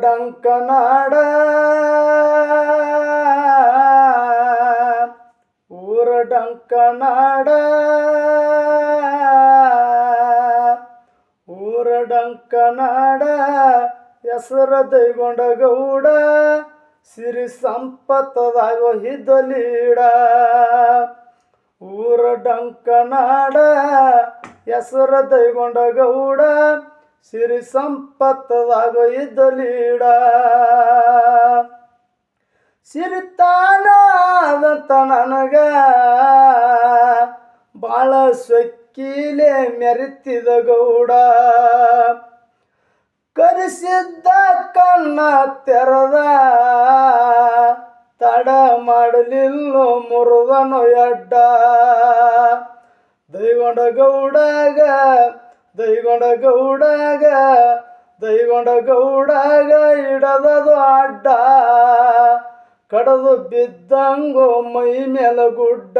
ಡಂಕನಾಡ ಊರ ಡಂಕನಾಡ ಊರ ಡಂಕನಾಡ ಹೆಸರ ದೈಗೊಂಡ ಗೌಡ. ಸಿರಿ ಸಂಪತ್ತದಾಗೋ ಹಿದ್ದಲೀಡ. ಊರ ಡಂಕನಾಡ ಹೆಸರ ದೈಗೊಂಡ ಗೌಡ. ಸಿರಿ ಸಂಪತ್ತದಾಗ ಇದ್ದಲೀಡ. ಸಿರಿತಾನಾದಂತ ನನಗ ಬಾಳ ಸೊಕ್ಕಿಲೆ ಮೆರೆತಿದ ಗೌಡ. ಕರೆಸಿದ್ದ ಕಣ್ಣ ತೆರದ ತಡ ಮಾಡಲಿಲ್ಲ ಮುರುದನು ಎಡ್ಡ. ದೈಗೊಂಡ ಗೌಡಾಗ ದೈಗೊಂಡ ಗೌಡಾಗ ದೈಗೊಂಡ ಗೌಡಾಗ ಇಡದದು ಅಡ್ಡ. ಕಡದು ಬಿದ್ದಂಗೋ ಮೈ ಮೇಲ ಗುಡ್ಡ.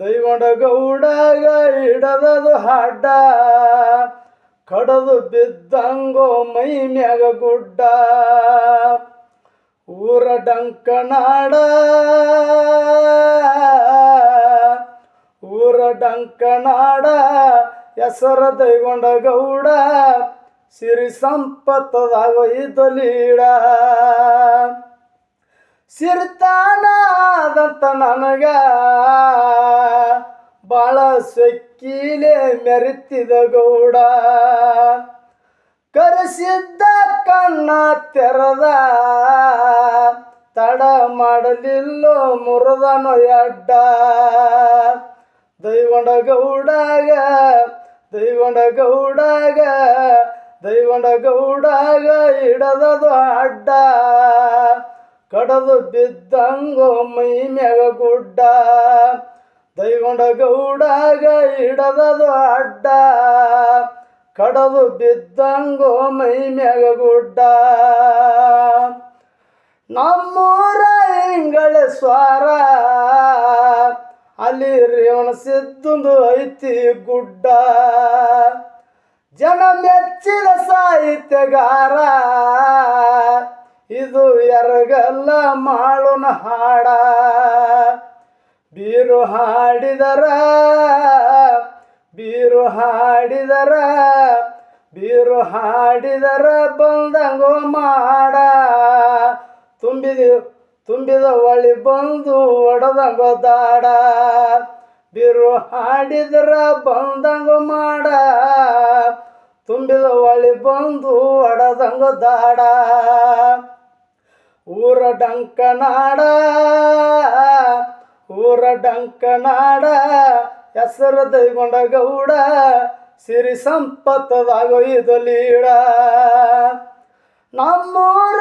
ದೈಗೊಂಡ ಗೌಡಾಗ ಇಡದದು ಅಡ್ಡ. ಕಡದು ಬಿದ್ದಂಗೋ ಮೈ ಮ್ಯಾಗ ಗುಡ್ಡ. ಊರ ಡಂಕನಾಡ ಊರ ಡಂಕನಾಡ ಹೆಸರ ದೈಗೊಂಡ ಗೌಡ, ಸಿರಿ ಸಂಪತ್ತದಾಗ ಲೀಡ. ಸಿರಿತಾನಾದಂತ ನನಗ ಬಾಳ ಸೊಕ್ಕಿಲೆ ಮೆರೆತಿದ ಗೌಡ. ಕರೆಸಿದ್ದ ಕಣ್ಣ ತೆರದ ತಡ ಮಾಡಲಿಲ್ಲ ಮುರದನೋ ಎಡ್ಡ. ದೈಗೊಂಡ ಗೌಡಾಗ ದೈಗೊಂಡ ಗೌಡಾಗ ದೈಗೊಂಡ ಗೌಡಾಗ ಇಡದದು ಅಡ್ಡ. ಕಡದು ಬಿದ್ದಂಗೋ ಮೈ ಮ್ಯಾಗ ಗುಡ್ಡ. ದೈಗೊಂಡ ಗೌಡಾಗ ಇಡದದು ಅಡ್ಡ. ಕಡದು ಬಿದ್ದಂಗೋ ಮೈ ಮ್ಯಾಗ ಗುಡ್ಡ. ನಮ್ಮೂರ ಇಂಗಳ ಸ್ವಾರ. ಅಲ್ಲಿ ರೇವಣ ಸಿದ್ದುಂದು ಐತಿ ಗುಡ್ಡ. ಜನ ಮೆಚ್ಚಿದ ಸಾಹಿತ್ಯಗಾರ. ಇದು ಎರಗಲ್ಲ ಮಾಳುನ ಹಾಡ. ಬೀರು ಹಾಡಿದರ ಬೀರು ಹಾಡಿದರ ಬೀರು ಹಾಡಿದರ ಬಂದಂಗೋ ಮಾಡ. ತುಂಬಿದ ತುಂಬಿದ ಒಳಿ ಬಂದು ಒಡದಂಗೋ ದಾಡ. ಬಿರು ಹಾಡಿದರ ಬಂದಂಗ ಮಾಡ. ತುಂಬಿದ ಒಳಿ ಬಂದು ಒಡದಂಗ ದಾಡ. ಊರ ಡಂಕನಾಡ ಊರ ಡಂಕನಾಡ ಹೆಸರು ದೈಗೊಂಡ ಗೌಡ, ಸಿರಿ ಸಂಪತ್ತದಾಗ ಇದಲೀಡ ನಮ್ಮೂರ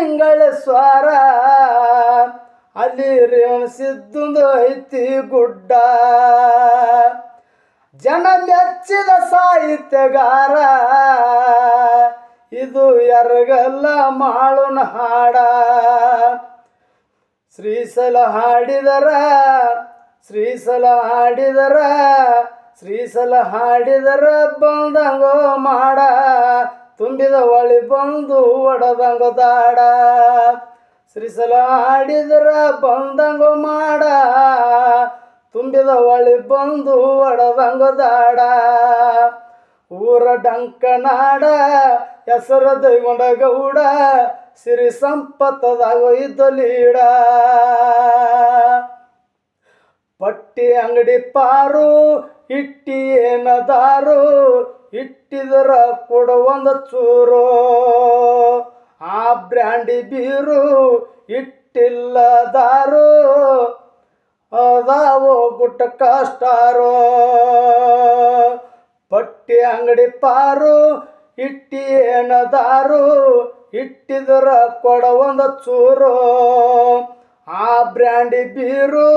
ಇಂಗಳ ಸ್ವಾರ. ಅಲ್ಲಿ ರೇಣಿಸಿದ್ದು ಐತಿ ಗುಡ್ಡ. ಜನ ಮೆಚ್ಚಿದ ಸಾಹಿತ್ಯಗಾರ. ಇದು ಎರಗಲ್ಲ ಮಾಳುನ ಹಾಡ. ಶ್ರೀಸಲ ಹಾಡಿದರ ಶ್ರೀಸಲ ಹಾಡಿದರ ಶ್ರೀಸಲ ಹಾಡಿದರ ಬಂದಂಗೋ ಮಾಡ. ತುಂಬಿದ ಒಳಿ ಬಂದು ಒಡದಂಗೋ ದಾಡ. ಶ್ರೀಸಲ ಆಡಿದ್ರ ಬಂದಂಗೋ ಮಾಡ. ತುಂಬಿದ ಒಳಿ ಬಂದು ಒಡದಂಗೋ ದಾಡ. ಊರ ಡಂಕನಾಡ, ಹೆಸರು ದೈಗೊಂಡ ಗೌಡ, ಸಿರಿ ಸಂಪತ್ತದಾಗ ಇದ್ದಲೀಡ ಪಟ್ಟಿ ಅಂಗಡಿ ಪಾರು ಇಟ್ಟಿ ಏನದಾರು ಇಟ್ಟಿದರ ಕೊಡ ಒಂದು ಚೂರು. ಆ ಬ್ರ್ಯಾಂಡಿ ಬೀರು ಇಟ್ಟಿಲ್ಲದಾರು. ಅದಾವೋ ಗುಟ್ಟ ಕಷ್ಟಾರೋ. ಪಟ್ಟಿ ಅಂಗಡಿ ಪಾರು ಇಟ್ಟಿ ಏನದಾರು ಇಟ್ಟಿದರ ಕೊಡ ಒಂದು ಚೂರು. ಆ ಬ್ರ್ಯಾಂಡಿ ಬೀರು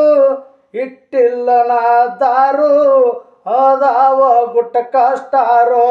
ಇಟ್ಟಿಲ್ಲನ ದಾರು ಅದಾವ ಗುಟ್ಟ ಕಷ್ಟಾರೋ.